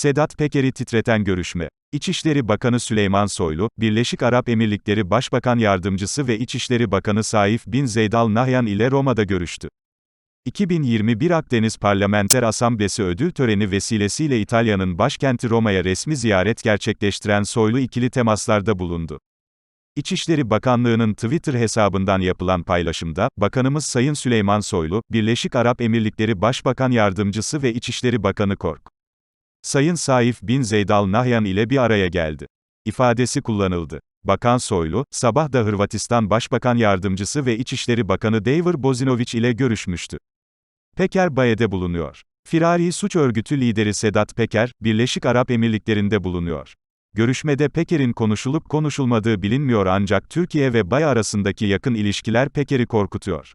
Sedat Peker'i titreten görüşme. İçişleri Bakanı Süleyman Soylu, Birleşik Arap Emirlikleri Başbakan Yardımcısı ve İçişleri Bakanı Saif bin Zeyd Al Nahyan ile Roma'da görüştü. 2021 Akdeniz Parlamenter Asamblesi ödül töreni vesilesiyle İtalya'nın başkenti Roma'ya resmi ziyaret gerçekleştiren Soylu ikili temaslarda bulundu. İçişleri Bakanlığı'nın Twitter hesabından yapılan paylaşımda, Bakanımız Sayın Süleyman Soylu, Birleşik Arap Emirlikleri Başbakan Yardımcısı ve İçişleri Bakanı Kork. Sayın Saif bin Zeyd Al Nahyan ile bir araya geldi. ifadesi kullanıldı. Bakan Soylu, sabah da Hırvatistan Başbakan Yardımcısı ve İçişleri Bakanı Davor Bozinovic ile görüşmüştü. Peker Baye'de bulunuyor. Firari suç örgütü lideri Sedat Peker, Birleşik Arap Emirlikleri'nde bulunuyor. Görüşmede Peker'in konuşulup konuşulmadığı bilinmiyor ancak Türkiye ve Bay arasındaki yakın ilişkiler Peker'i korkutuyor.